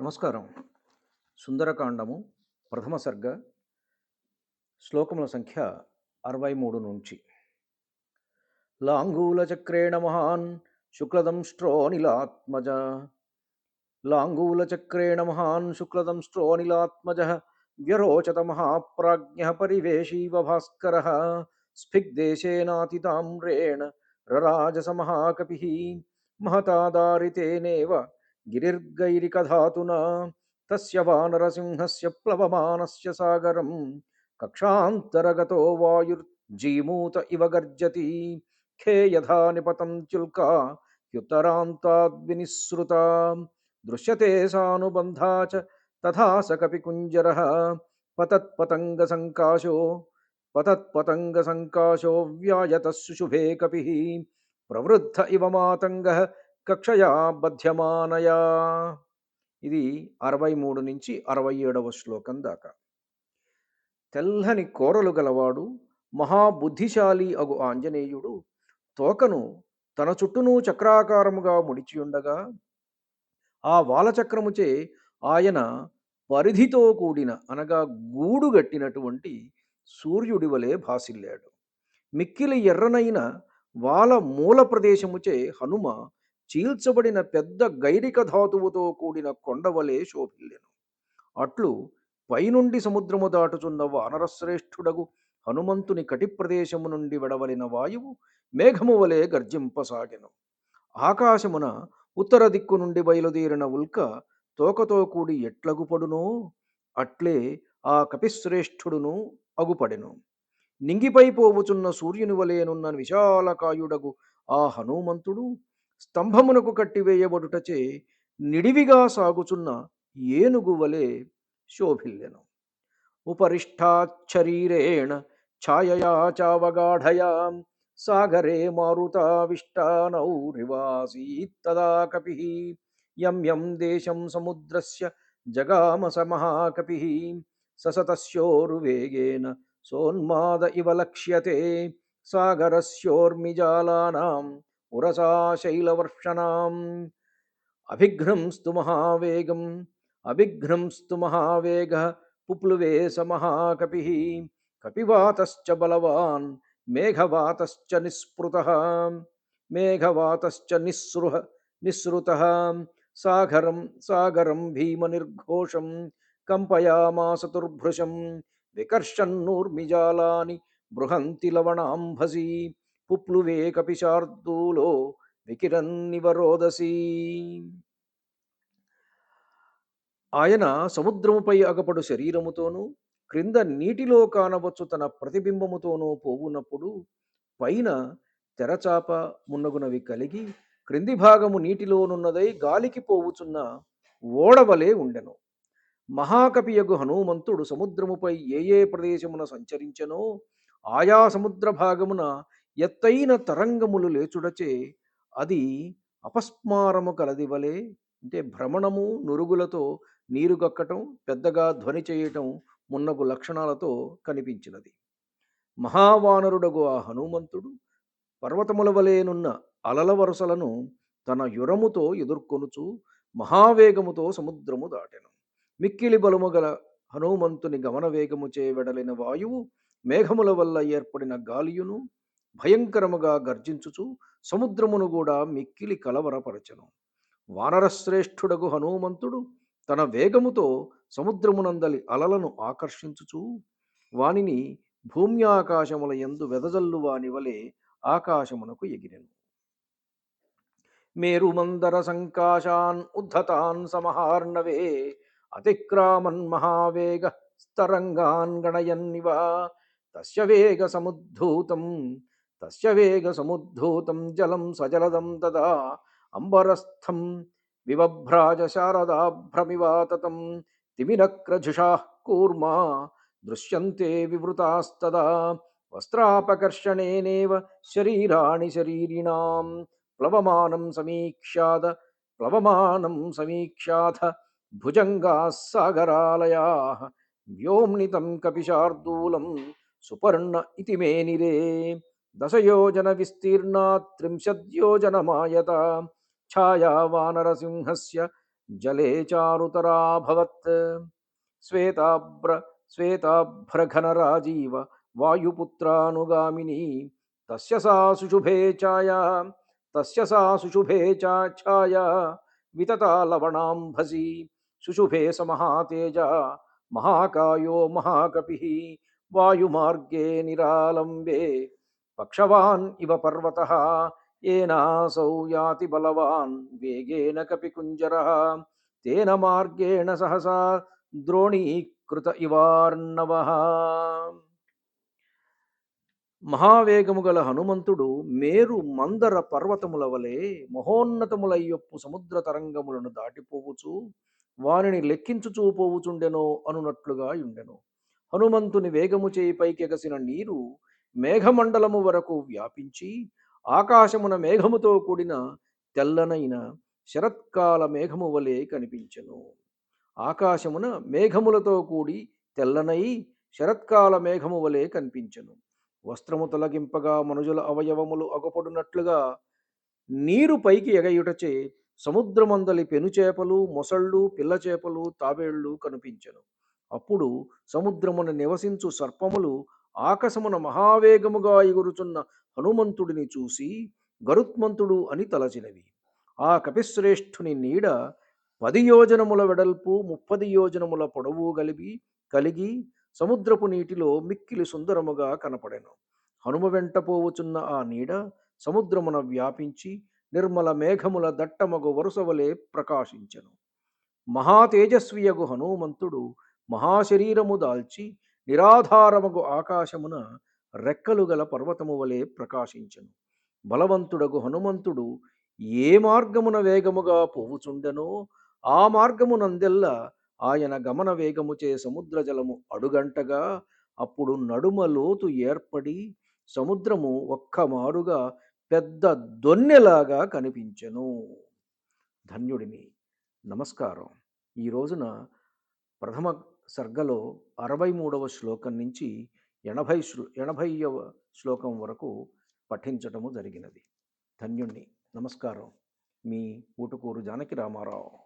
నమస్కారం. సుందరకాండము ప్రథమ సర్గ శ్లోకముల సంఖ్య అరవై మూడు నుంచి. లాంగూల చక్రేణ మహాన్ శుక్లదంష్ట్రోనిలాత్మజ లాంగూల చక్రేణ మహాన్ శుక్లదంష్ట్రోనిలాత్మజ వ్యరోచత మహాప్రాజ్ఞ పరివేశీవ భాస్కర. స్ఫిగ్దేశేనాతితామ్రేణ రరాజస మహాకపి. మహతాదారితేనేవ గిరిర్గైరికధాతునా తస్య వానరసింహస్య ప్లవమానస్య సాగరం కక్షాంతరగతో వాయుర్జీమూత ఇవ గర్జతి ఖేయథా నిపతం చుల్కా హ్యుత్తరాంతాద్వినిసృత దృశ్యతే సానుబంధా చ తథా సకపి కుంజర పతత్పతంగ సంకాశో పతత్పతంగ సంకాశో వ్యాయత సుశుభే కపి ప్రవృద్ధ ఇవ మాతంగ కక్షయా బధ్యమానయా. ఇది అరవై మూడు నుంచి అరవై ఏడవ శ్లోకం దాకా. తెల్లని కోరలు గలవాడు మహాబుద్ధిశాలి అగు ఆంజనేయుడు తోకను తన చుట్టూను చక్రాకారముగా ముడిచియుండగా ఆ వాలచక్రముచే ఆయన పరిధితో కూడిన అనగా గూడు గట్టినటువంటి సూర్యుడి వలె భాసిల్లాడు. మిక్కిలి ఎర్రనైన వాల మూల ప్రదేశముచే హనుమ చీల్చబడిన పెద్ద గైరిక ధాతువుతో కూడిన కొండవలే శోభిల్లెను. అట్లు పైనుండి సముద్రము దాటుచున్న వానరశ్రేష్ఠుడగు హనుమంతుని కటి ప్రదేశము నుండి వెడవలిన వాయువు మేఘము వలె గర్జింపసాగెను. ఆకాశమున ఉత్తర దిక్కు నుండి బయలుదేరిన ఉల్క తోకతో కూడి ఎట్లగుపడునో అట్లే ఆ కపిశ్రేష్ఠుడును అగుపడెను. నింగిపై పోవుచున్న సూర్యుని వలెనున్న విశాలకాయుడగు ఆ హనుమంతుడు స్తంభమునకు కట్టివేయబడుటచే నిడివిగా సాగుచున్న ఏనుగు వలె శోభిల్లెను. ఉపరిష్టాచ్చరీరేణ ఛాయయా చావగాఢయా సాగరే మారుతావిష్టానౌ మారుతావిష్టానౌరివాసీత్తదా కపి. యం యం దేశం సముద్రస్య జగామస మహాకపి. ససతస్యోరువేగేన సోన్మాద ఇవ లక్ష్యతే సాగరస్యోర్మిజాలానాం ఉరసా అభిఘ్నంస్తు మహావేగం అభిఘ్నంస్తు మహావేగ పుప్లువే స మహాకపి. కపివాతశ్చ బలవాన్ మేఘవాతశ్చ నిస్పృత. మేఘవాతశ్చ నిస్సృహ నిస్సృత. సాగరం సాగరం భీమనిర్ఘోషం కంపయామాస తుర్భృశం వికర్షన్నూర్మిజాలాని బృహంతి లవణాంభసి. పుప్లువే కపిశార్దూలో వికిరన్నివరోదసి ఆయన సముద్రముపై అగపడు శరీరముతోనూ క్రింద నీటిలో కానవచ్చు తన ప్రతిబింబముతోనూ పోవునప్పుడు పైన తెరచాప మున్నగునవి కలిగి క్రింది భాగము నీటిలోనున్నదై గాలికి పోవుచున్న ఓడవలే ఉండెను. మహాకపియగు హనుమంతుడు సముద్రముపై ఏ ఏ ప్రదేశమున సంచరించెనో ఆయా సముద్ర భాగమున ఎత్తైన తరంగములు లేచుడచే అది అపస్మారము కలది వలె అంటే భ్రమణము నురుగులతో నీరు గక్కటం పెద్దగా ధ్వని చేయటం మున్నగు లక్షణాలతో కనిపించినది. మహావానరుడగు ఆ హనుమంతుడు పర్వతముల వలెనున్న అలల వరుసలను తన యురముతో ఎదుర్కొనుచు మహావేగముతో సముద్రము దాటెను. మిక్కిలి బలము గల హనుమంతుని గమన వేగముచే వెడలిన వాయువు మేఘముల వల్ల ఏర్పడిన గాలియును భయంకరముగా గర్జించుచు సముద్రమును కూడా మిక్కిలి కలవరపరచను. వానరశ్రేష్ఠుడగు హనుమంతుడు తన వేగముతో సముద్రమునందలి అలలను ఆకర్షించుచు వానిని భూమ్యాకాశముల ఎందు వెదజల్లు వాని వలె ఆకాశమునకు ఎగిరెను. మేరుమందర సంకాశాన్ ఉద్ధతాన్ సమహార్ణవే అతిక్రామన్ మహావేగ స్తరంగాన్ గణయన్నివ తస్య వేగ సముద్ధూతం తస్య వేగ సముద్ధూతం జలం సజలదం తదా. అంబరస్థం వివభ్రాజ శారదాభ్రమివాతతం తిమిరక్రజుషా కూర్మా. దృశ్యంతే వివృతాస్తదా. వస్త్రాపకర్షణేనేవ శరీరాణి శరీరిణాం. ప్లవమానం సమీక్షాద ప్లవమానం సమీక్షాథ భుజంగా సాగరాలయా. వ్యోమ్నితం కపిశార్దూలం సుపర్ణ ఇతి మేనిరే दशयोजनविस्तीर्णात् त्रिंशद्योजनमायत छाया वानरसिंहस्य जले चारुतराभवत् श्वेताभ्र श्वेताभ्रघनराजीव, वायुपुत्रानुगामिनी, तस्य सा सुशुभे छाया तस्य सा सुशुभे चा, छाया, वितता लवणाम्भसि सुशुभे समहातेजा महाकायो महाकपिः, वायुमार्गे निरालम्बे। పక్షవాన్ ఇవ పర్వత ఏనాసౌ యాతి బలవాన్ వేగేన కపి కుంజర తేన మార్గేణ సహసా ద్రోణీకృత ఇవార్ణవ. మహావేగము గల హనుమంతుడు మేరు మందర పర్వతముల వలె మహోన్నతములయ్యొప్పు సముద్ర తరంగములను దాటిపోవుచు వానిని లెక్కించుచూపోవుచుండెనో అనునట్లుగా ఉండెను హనుమంతుని వేగము చేయి పైకెగసిన నీరు మేఘమండలము వరకు వ్యాపించి ఆకాశమున మేఘముతో కూడిన తెల్లనైన శరత్కాల మేఘము వలె కనిపించెను. ఆకాశమున మేఘములతో కూడి తెల్లనై శరత్కాల మేఘము వలె కనిపించెను. వస్త్రము తొలగింపగా మనుజుల అవయవములు అగపడునట్లుగా నీరు పైకి ఎగయుటచే సముద్రమందలి పెనుచేపలు మొసళ్ళు పిల్లచేపలు తాబేళ్ళు తాబేళ్ళు కనిపించెను. అప్పుడు సముద్రమున నివసించు సర్పములు ఆకాశమున మహావేగముగా ఎగురుచున్న హనుమంతుడిని చూసి గరుత్మంతుడు అని తలచినవి ఆ కపిశ్రేష్ఠుని నీడ పది యోజనముల వెడల్పు ముప్పది యోజనముల పొడవు కలిగి కలిగి సముద్రపు నీటిలో మిక్కిలి సుందరముగా కనపడెను. హనుమ వెంట పోవుచున్న ఆ నీడ సముద్రమున వ్యాపించి నిర్మల మేఘముల దట్టమగు వరుసవలే ప్రకాశించెను. మహాతేజస్వియగు హనుమంతుడు మహాశరీరము దాల్చి నిరాధారముగు ఆకాశమున రెక్కలు గల పర్వతము వలె ప్రకాశించను. బలవంతుడగు హనుమంతుడు ఏ మార్గమున వేగముగా పోవుచుండెనో ఆ మార్గమునందెల్లా ఆయన గమన వేగముచే సముద్ర జలము అడుగంటగా అప్పుడు నడుమ లోతు ఏర్పడి సముద్రము ఒక్క మారుగా పెద్ద దొన్నెలాగా కనిపించెను. ధన్యుడిని నమస్కారం. ఈ రోజున ప్రథమ సర్గలో అరవై మూడవ శ్లోకం నుంచి ఎనభై శ్లో ఎనభైవ శ్లోకం వరకు పఠించటము జరిగినది. ధన్యుణ్ణి. నమస్కారం. మీ ఊటుకూరు జానకి రామారావు.